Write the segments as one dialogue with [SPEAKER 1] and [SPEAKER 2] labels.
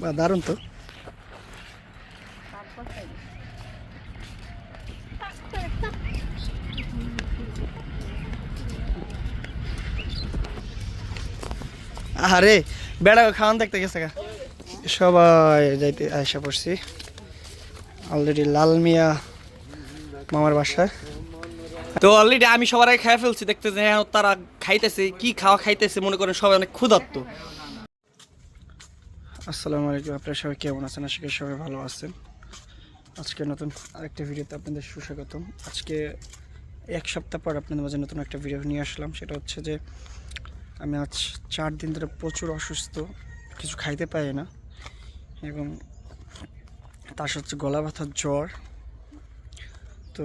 [SPEAKER 1] বা দারুণ তো। আরে বেড়া খাওয়ান দেখতে গেছে গা। সবাই যাইতে আয়সা পড়ছি। অলরেডি লাল মিয়া মামার বাসায়। তো অলরেডি আমি সবার আগে খেয়ে ফেলছি দেখতে যে হ্যাঁ তারা খাইতেছে, কি খাওয়া খাইতেছে, মনে করেন সবাই অনেক ক্ষুধার্ত। আসসালামু আলাইকুম, আপনারা সবাই কেমন আছেন? আশা করি সবাই ভালো আছেন। আজকে নতুন আরেকটা ভিডিওতে আপনাদের সুস্বাগতম। আজকে এক সপ্তাহ পর আপনাদের মাঝে নতুন একটা ভিডিও নিয়ে আসলাম। সেটা হচ্ছে যে, আমি আজ চার দিন ধরে প্রচুর অসুস্থ, কিছু খাইতে পাই না। এবং তার হচ্ছে গলা ব্যথা জ্বর। তো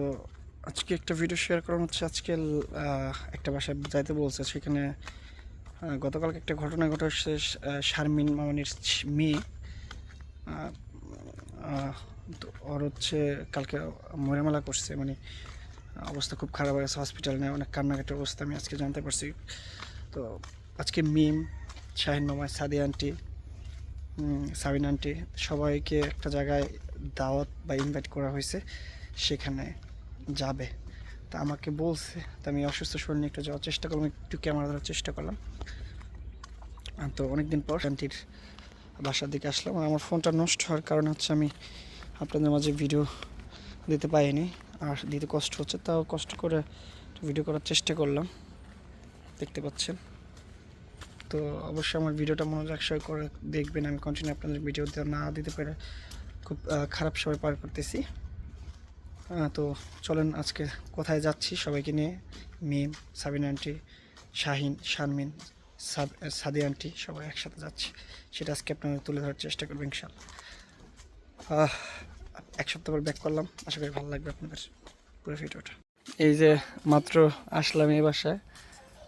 [SPEAKER 1] আজকে একটা ভিডিও শেয়ার করা হচ্ছে আজকে একটা বাসায় যাইতে বলছে। সেখানে গতকালকে একটা ঘটনা ঘটে হচ্ছে শারমিন মামানির মেয়ে। ওর হচ্ছে কালকে মরেমালা করছে মানে অবস্থা খুব খারাপ হয়ে গেছে হসপিটাল নেয় অনেক কান্নাকাটির অবস্থা, আমি আজকে জানতে পারছি। তো আজকে মিম, শাহিন মামা, সাদি আন্টি সাবিন আন্টি সবাইকে একটা জায়গায় দাওয়াত বা ইনভাইট করা হয়েছে, সেখানে যাবে। তা আমাকে বলছে, তা আমি অসুস্থ শরীর নিয়ে একটু যাওয়ার চেষ্টা করলাম, একটু ক্যামেরা ধরার চেষ্টা করলাম। তো অনেকদিন পর আন্টির বাসার দিকে আসলাম। আমার ফোনটা নষ্ট হওয়ার কারণে হচ্ছে আমি আপনাদের মাঝে ভিডিও দিতে পারিনি। আর দিতে কষ্ট হচ্ছে, তাও কষ্ট করে ভিডিও করার চেষ্টা করলাম। দেখতে পাচ্ছেন। তো অবশ্যই আমার ভিডিওটা মনোযোগ সহ করে দেখবেন। আমি কন্টিনিউ আপনাদের ভিডিও না দিতে পারে খুব খারাপ সময় পার করতেছি। তো চলেন আজকে কোথায় যাচ্ছি সবাইকে নিয়ে? মিম সাবিন আন্টি শাহিন শারমিন সাব- সাদি আন্টি সবাই একসাথে যাচ্ছি। সেটা আজকে আপনাদের তুলে ধরার চেষ্টা করবেন ইনশাল্লাহ আহ, এক সপ্তাহ পর ব্যাক করলাম। আশা করি ভালো লাগবে আপনাদের পুরো ভিডিওটা। এই যে মাত্র আসলাম এই বাসায়।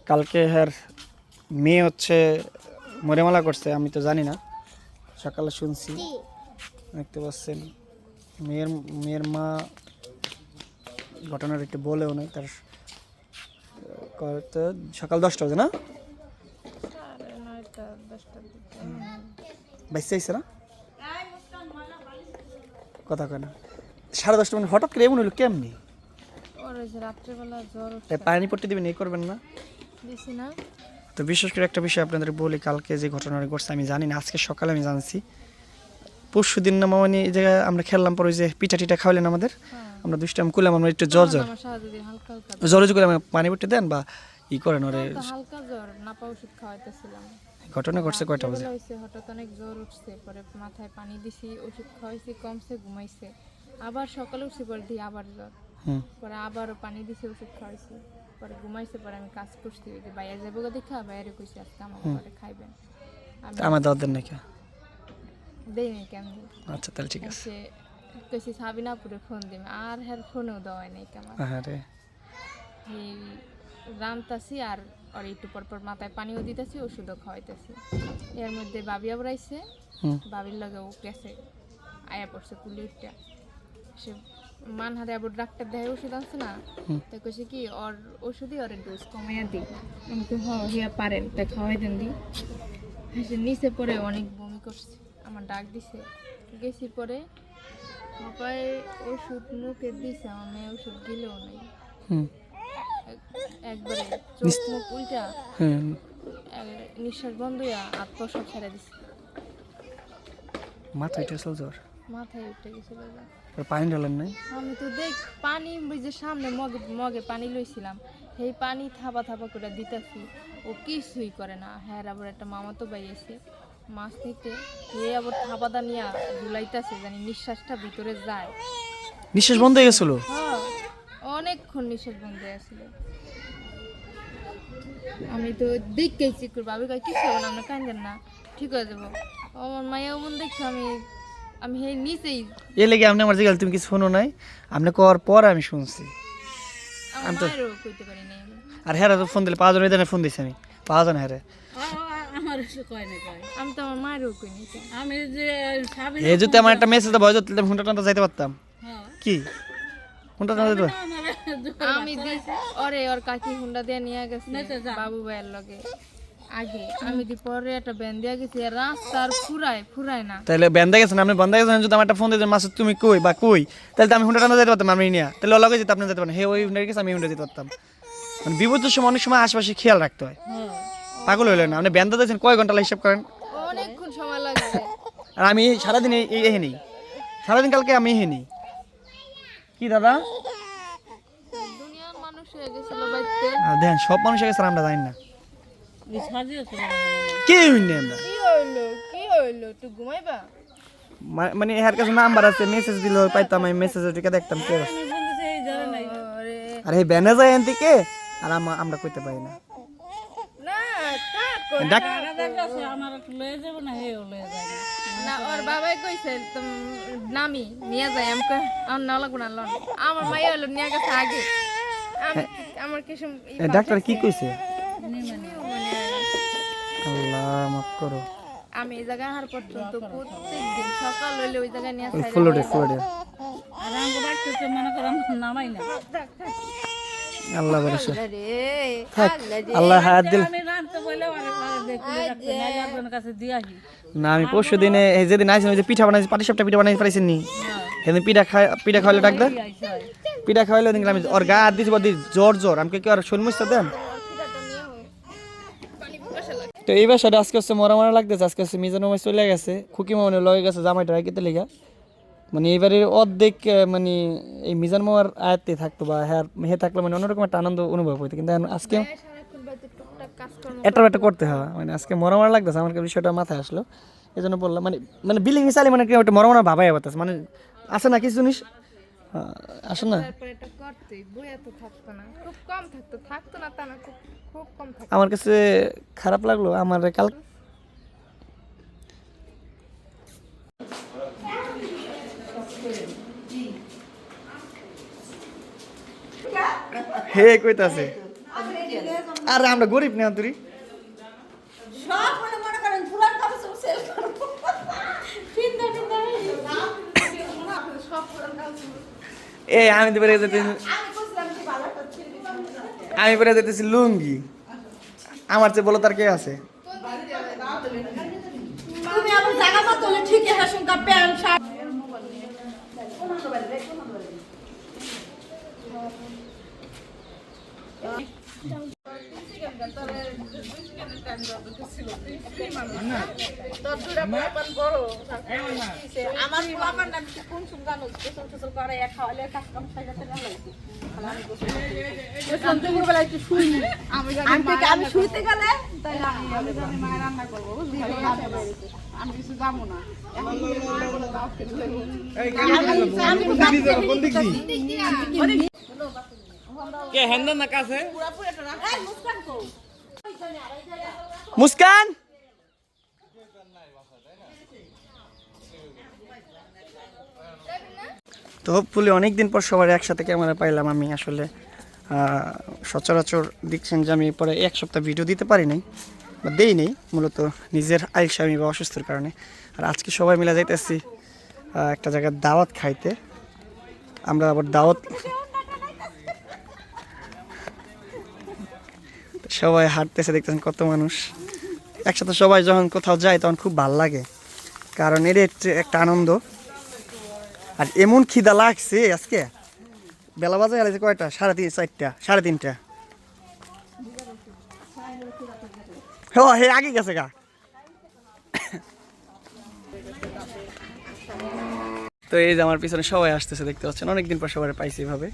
[SPEAKER 1] কালকে হ্যার মেয়ে হচ্ছে মরেমালা করছে আমি তো জানি না। সকালে শুনছি। দেখতে পাচ্ছেন মেয়ের মেয়ের মা ঘটনার একটু বলেও নাই তার সকাল দশটা বাজে না? বাইশ না? কথা কয় না। সাড়ে দশটা মানে হঠাৎ করে এমন হলো কেমনি? পানি পট্টি দিবেন এই করবেন না? তো বিশেষ করে একটা বিষয় আপনাদের বলি কালকে যে ঘটনাটা ঘটছে আমি জানি না আজকে সকালে আমি জানছি। পরশু দিন না মামানি এই জায়গায় আমরা খেললাম পরে ওই যে পিঠা টিঠা খাওয়ালেন আমাদের।
[SPEAKER 2] হ্যাঁ।
[SPEAKER 1] আমরা দুষ্টাম করলাম আমরা একটু জ্বর জ্বর। জ্বরে করে পানি পট্টি দেন বা ই করেন ওরে।
[SPEAKER 2] হালকা জ্বর না নাপা ওষুধ খাওয়াইতেছিলাম।
[SPEAKER 1] ঘটনা ঘটছে কয়টা বাজে?
[SPEAKER 2] হইছে হঠাৎ অনেক জ্বর উঠছে পরে মাথায় পানি দিছি ওষুধ খাওয়াইছি কমছে ঘুমাইছে। আবার সকালে উঠছি পরে দিয়ে আবার জ্বর। পরে আবারও পানি দিছি ওষুধ খাওয়াইছি। পরে ঘুমাইছে পরে আমি কাজ করছি ওই যে বাইরে যাব দেখা বাইরে কইছি আজকে আমার ঘরে খাইবেন। আমি
[SPEAKER 1] আমার দাওয়াত দেন নাকি?
[SPEAKER 2] দেই নাই কেমন
[SPEAKER 1] আচ্ছা তাহলে ঠিক আছে।
[SPEAKER 2] কইছি সাবিনাপুরে ফোন দিম। আর হ্যার ফোনেও দেওয়াই নাই কেমন
[SPEAKER 1] হ্যাঁ রে
[SPEAKER 2] এই রামতাছি আর আর একটু পর পর মাথায় পানিও দিতেছি ওষুধও খাওয়াইতেছি। এর মধ্যে বাবি আবার আইছে।
[SPEAKER 1] হুম।
[SPEAKER 2] বাবির লগে ও গেছে আয়া পড়ছে কুলিটা সে মান হাতে আবার ডাক্তার দেয় ওষুধ আনছে না? তো কইছে কি ওর ওষুধই ওর ডোজ কমাইয়া দিই। আমি তো হ্যাঁ হিয়া পারেন তাই খাওয়াই দেন দি। সে নিচে পরে অনেক বমি করছে। আমার ডাক দিছে। গেছি পরে ওষুধ মুখে দিছে ওষুধ নেই।
[SPEAKER 1] হুম।
[SPEAKER 2] একবারে চোখ মুখ উল্টা। এক- নিঃশ্বাস বন্ধ হইয়া আর প্রসব ছেড়ে দিছে।
[SPEAKER 1] মাথা এটা জ্বর?
[SPEAKER 2] মাথায় উঠে গেছিল।
[SPEAKER 1] পানি ঢালেন নাই?
[SPEAKER 2] আমি তো দেখ পানি ওই যে সামনে মগে মগে পানি লইছিলাম সেই পানি থাপা থাপা করে দিতেছি। ও কিছুই করে না। হ্যাঁ আবার একটা মামা তো বাইয়েছে মাছ নিতে। হে আবার থাপাদা নিয়ে ঝুলাইতেছে জানি নিঃশ্বাসটা ভিতরে যায়।
[SPEAKER 1] নিঃশ্বাস বন্ধ হয়ে গেছিল?
[SPEAKER 2] হ্যাঁ অনেকক্ষণ নিঃশ্বাস বন্ধ হয়ে আসছিল আমি তো দেখতেই চিক করব আমি কই কিছু হবে না আপনি কান্দেন না? ঠিক হয়ে যাব। আমার মায়া মন দেখছ আমি আমি হে নিচেই
[SPEAKER 1] এ লেগে আপনি আমার জিগাল তুমি কিছু শোনো নাই? আপনি কর পর আমি শুনছি।
[SPEAKER 2] আমি তো কইতে পারি নাই।
[SPEAKER 1] আর হ্যাঁ তো ফোন দিলে পাঁচ জন ফোন দিছি আমি। পাঁচ জন হ্যাঁ
[SPEAKER 3] আমার কয় না কয়।
[SPEAKER 2] আমি তো আমার মায়েরও কই
[SPEAKER 3] আমি যে সাবিনা
[SPEAKER 1] এই যদি আমার একটা মেসেজ ভয় দিতে ফোনটা টানতে যাইতে পারতাম।
[SPEAKER 3] হ্যাঁ।
[SPEAKER 1] কি? ফোনটা টানতে যেত
[SPEAKER 2] আমি দিছি ওরে ওর কাকি হুন্ডা দিয়ে নিয়ে গেছে বাবু ভাইয়ের লগে। আগে আমি দি পরে একটা ব্যান দিয়া গেছি রাস্তার ফুরায় ফুরায় না।
[SPEAKER 1] তাহলে বেন্দা গেছেন আপনি বন্ধা গেছেন যদি আমার একটা ফোন তুমি কই বা কই? তাহলে তো আমি হুন্ডা টানা যেতে পারতাম আমি নিয়ে। তাহলে লগে যেতে আপনি যেতে পারেন। হে ওই গেছে আমি হুন্ডা যেতে পারতাম। মানে বিপদের সময় অনেক সময় আশেপাশে খেয়াল রাখতে হয়।
[SPEAKER 3] হ্যাঁ।
[SPEAKER 1] পাগল হইলেন না। আপনি বেন্দা দিয়েছেন কয় ঘণ্টা হিসাব করেন?
[SPEAKER 2] অনেকক্ষণ সময় লাগছে
[SPEAKER 1] আর আমি সারাদিন এই এই নেই সারাদিন কালকে আমি এহে নেই কি দাদা?
[SPEAKER 2] দুনিয়ার মানুষ হয়ে গেছিল বাইতে।
[SPEAKER 1] দেখেন সব মানুষের কাছে আমরা জানি না। হইনি আমরা?
[SPEAKER 2] কি হইল? কি হইল? তুই ঘুমাইবা?
[SPEAKER 1] মা- মানে এর কাছে নাম্বার আছে মেসেজ দিল পাইতাম আমি মেসেজ টিকে দেখতাম কে
[SPEAKER 3] এই
[SPEAKER 2] আরে।
[SPEAKER 1] আর এই ব্যানে যায় এন থেকে আর আমরা কইতে পারি না
[SPEAKER 2] থাক
[SPEAKER 1] ডাক
[SPEAKER 3] টাকা দেখাচ্ছে আমার একটু লয়ে যাব না হেও লয়ে যায় না
[SPEAKER 2] না ওর বাবাই কইছে তুমি নামি নিয়ে যাই আমি কই আমার না লাগবো না লন। আমার মাইয়া হলো নিয়ে গেছে আগে। আমি আমার কিছু
[SPEAKER 1] ডাক্তার কি কইছে? আল্লাহ মাফ করো।
[SPEAKER 2] আমি এই জায়গায় হার পর্যন্ত প্রত্যেক দিন সকাল হইলে ওই জায়গায় নিয়ে যাই
[SPEAKER 1] ফুলোটে ফুলোটে
[SPEAKER 3] আর আমাকে বাচ্চা মনে করেন নামাই না।
[SPEAKER 1] আল্লাহ ভরসা। থাক আল্লাহ হাত দিল। না আমি পরশু দিনে এই যেদিন আইসেন ওই যে পিঠা বানাইছি পাটি সাপটা পিঠা পারিছেন নি সেদিন পিঠা খাই পিঠা খাওয়ালে ডাক্তার
[SPEAKER 3] আইসা
[SPEAKER 1] পিঠা খাওয়াইলে ওদিন আমি ওর গা হাত বদি জ্বর জ্বর আমি কি আর শোলমুসটা দেন? তো এই বাসাটা আজকে হচ্ছে মরা মরা লাগতেছে আজকে হচ্ছে মিজান চলে গেছে খুকি মামনি লয়ে গেছে জামাইটা রাখিতে লেগা। মানে এবারের অর্ধেক মানে এই মিজান মামার আয়াত্তে থাকতো বা হ্যাঁ হে থাকলে মানে অন্যরকম একটা আনন্দ অনুভব হইতো। কিন্তু আজকে
[SPEAKER 2] কর্ম
[SPEAKER 1] একটা করতে। হয় মানে আজকে মরা মরা লাগতেছে আমার কাছে বিষয়টা মাথায় আসলো। এই জন্য বললাম মানে মানে বিলিং চালি মানে কি একটা মরা মরা ভাবাই বাতাস মানে আছে না কিছু জিনিস? আসে না?
[SPEAKER 2] এটা
[SPEAKER 1] আমার কাছে খারাপ লাগল আমার কাল হে কইতাছে। আরে আমরা গরিব না তুই। এই আমি তো বেড়ে যেতেছি।
[SPEAKER 4] আমি
[SPEAKER 1] বেড়ে যেতেছি লুঙ্গি। আমার চেয়ে বলো তার কে আছে?
[SPEAKER 4] তুমি আমার জায়গা মতো প্যান্ট শার্ট। আমার বাবার নাম কি কোন সুন গোসল টোসল করে খাওয়ালে কাজ কাম সাজাতে না আমি শুইতে গেলে তাই আমি আমি জানি মা রান্না আমি কিছু যাব না
[SPEAKER 1] মুস্কান? তো হোপফুলি অনেক দিন পর সবার একসাথে ক্যামেরা পাইলাম আমি আসলে সচরাচর দেখছেন যে আমি পরে এক সপ্তাহ ভিডিও দিতে পারি নাই, বা দেই নেই, মূলত নিজের আইলসামি বা অসুস্থর কারণে। আর আজকে সবাই মিলে যাইতেছি একটা জায়গায় দাওয়াত খাইতে। আমরা আবার দাওয়াত সবাই হাঁটতেছে, দেখতেছেন কত মানুষ। একসাথে সবাই যখন কোথাও যায়, তখন খুব ভালো লাগে। কারণ এর একটা- আনন্দ। আর এমন খিদা লাগছে আজকে। বেলা বাজে গেছে কয়টা? সাড়ে তিন, চারটা, সাড়ে তিনটা। হ হে, আগে গেছে গা। তো এই যে আমার পিছনে সবাই আসতেছে, দেখতে পাচ্ছেন? অনেকদিন পর সবাই পাইছি এভাবে।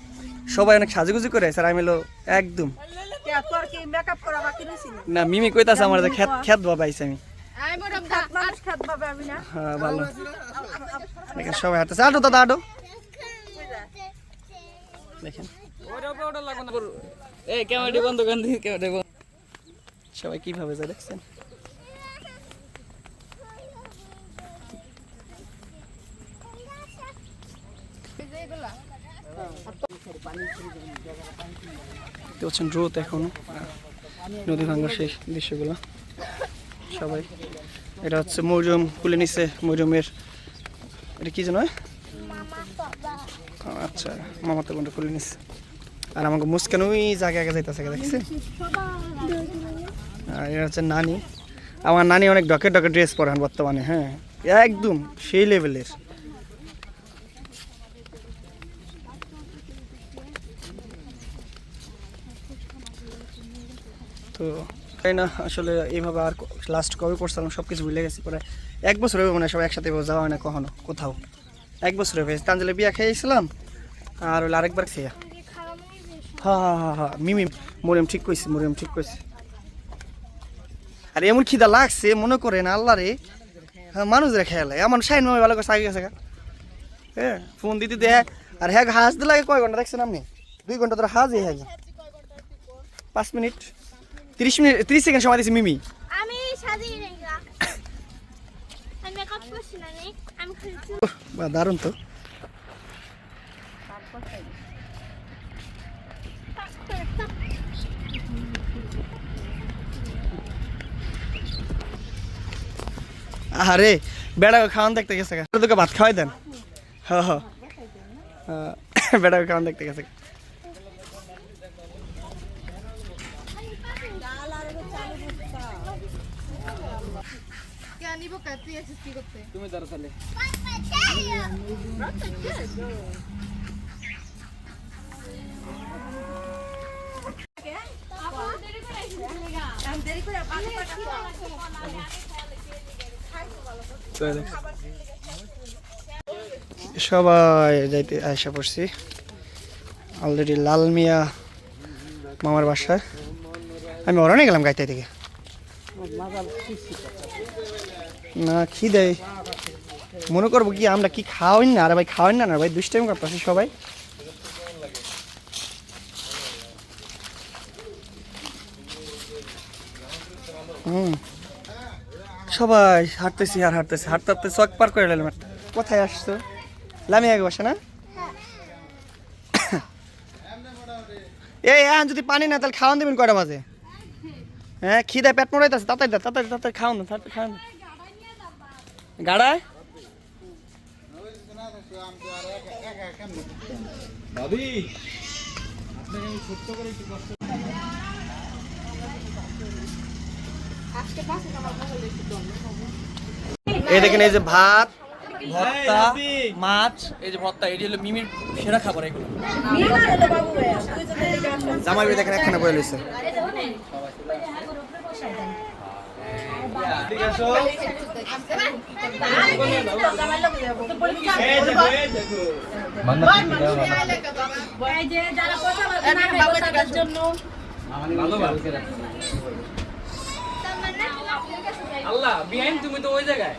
[SPEAKER 1] সবাই অনেক সাজুগুজু করে স্যার আমি হলো একদম। না মিমি কইতাছে আমার যে খেত খেত বাবা পাইছে আমি। হ্যাঁ ভালো। দেখেন সবাই হাঁটতেছে। আটো দাদা আটো দেখেন। সবাই কীভাবে যায় দেখছেন? দেখতে পাচ্ছেন রোদ এখন নদী ভাঙ্গার সেই দৃশ্যগুলো। সবাই, এটা হচ্ছে মৌরম খুলে নিছে মৌরমের এটা কি জানো আচ্ছা মামাতো বোনটা খুলে নিছে। আর আমাকে মুস্কান ওই জায়গায় আগে যাইতেছে দেখছেন? আর এটা হচ্ছে নানি। আমার নানি অনেক ডকে ডকে ড্রেস পরান বর্তমানে হ্যাঁ। একদম সেই লেভেলের তো তাই না? আসলে এইভাবে আর লাস্ট কবে করছিলাম সব কিছু ভুলে গেছি। পরে এক বছর হবে মনে সব একসাথে যাওয়া হয় না কখনো, কোথাও। এক বছর হবে তাঞ্জলে বিয়া খেয়েছিলাম, আর হলো আরেকবার খেয়া। হ্যাঁ হ্যাঁ হ্যাঁ হ্যাঁ মিমি, মরিয়ম ঠিক কইছে, মরিয়ম ঠিক কইছে। আর এমন খিদা লাগছে, মনে করেন আল্লাহ রে। হ্যাঁ মানুষরা খেয়ালে, এমন সাইন মামে ভালো করে আগে গেছে হ্যাঁ ফোন দিতে দেয় আর হ্যাঁ হাঁস দিলে কয় ঘণ্টা, দেখছেন আপনি? দুই ঘণ্টা ধরে হাজই হ্যাঁ পাঁচ মিনিট। তিরিশ মিনিট তিরিশ সেকেন্ড সময় দিয়েছি মিমি।
[SPEAKER 5] আমি সাজিয়ে
[SPEAKER 1] দারুণ তো। আরে বেড়া খাওয়ান দেখতে গেছে তোকে ভাত খাওয়াই দেন। হ বেড়া খাওয়ান দেখতে গেছে
[SPEAKER 2] নিব তুই আছিস কি করতে
[SPEAKER 1] সবাই যাইতে আসা পড়ছি। অলরেডি লাল মিয়া মামার বাসায়। আমি অরণে গেলাম গাইতে থেকে না, খিদে। মনে করব কি, আমরা কি খাওয়াই না? আরে ভাই, খাওয়াই না না ভাই দুষ্টাইম করতেছি সবাই। হুম। সবাই হাঁটতেছি আর হাঁটতেছি, হাঁটতে হাঁটতে চক পার করে নিলাম। কোথায় আসছো? লামি আগে বসে না? এই হ্যাঁ যদি পানি না, তাহলে খাওয়ান দেবেন কয়টা বাজে? হ্যাঁ খিদে পেট মরাইতেছে তাড়াতাড়ি দা তাড়াতাড়ি তাড়াতাড়ি খাওয়ান না তাড়াতাড়ি খাওয়ান না। গাড়ায়? এই দেখেন এই যে ভাত ভর্তা মাছ এই যে ভর্তা এটি হলো মিমির সেরা খাবার এগুলো। জামাই বাড়ি দেখেন একখানে বয়ে লইছে।
[SPEAKER 6] আল্লাহ বিহাইন তুমি তো ওই জায়গায়।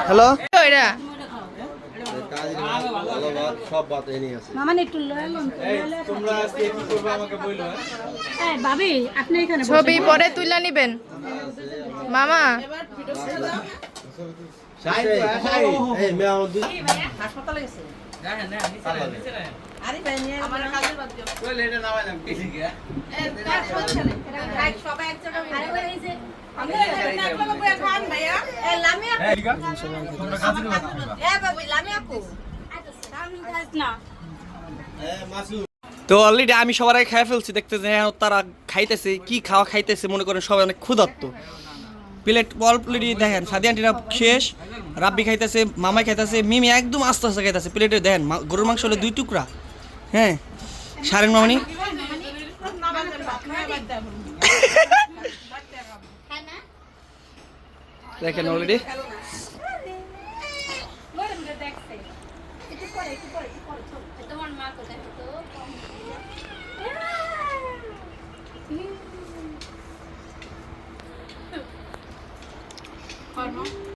[SPEAKER 1] হ্যালো?
[SPEAKER 2] ওইরা
[SPEAKER 7] সব বাত এনে আছে
[SPEAKER 3] ভাবি আপনি এখানে
[SPEAKER 2] ছবি পরে তুলে নিবেন। মামা।
[SPEAKER 7] এই মেয়ে আমার দুই
[SPEAKER 1] তো অলরেডি আমি সবার আগে খেয়ে ফেলছি দেখতে হ্যাঁ তারা খাইতেছে কি খাওয়া খাইতেছে মনে করেন সবাই অনেক ক্ষুধার্ত। প্লেট অলরেডি দেখেন সাদি আন্টিরা শেষ রাব্বি খাইতেছে মামাই খাইতেছে মিমি একদম আস্তে আস্তে খাইতেছে প্লেটে দেখেন মা- গরুর মাংস হলে দুই টুকরা। হ্যাঁ। সারেন মামনি? দেখেন অলরেডি
[SPEAKER 5] তোমার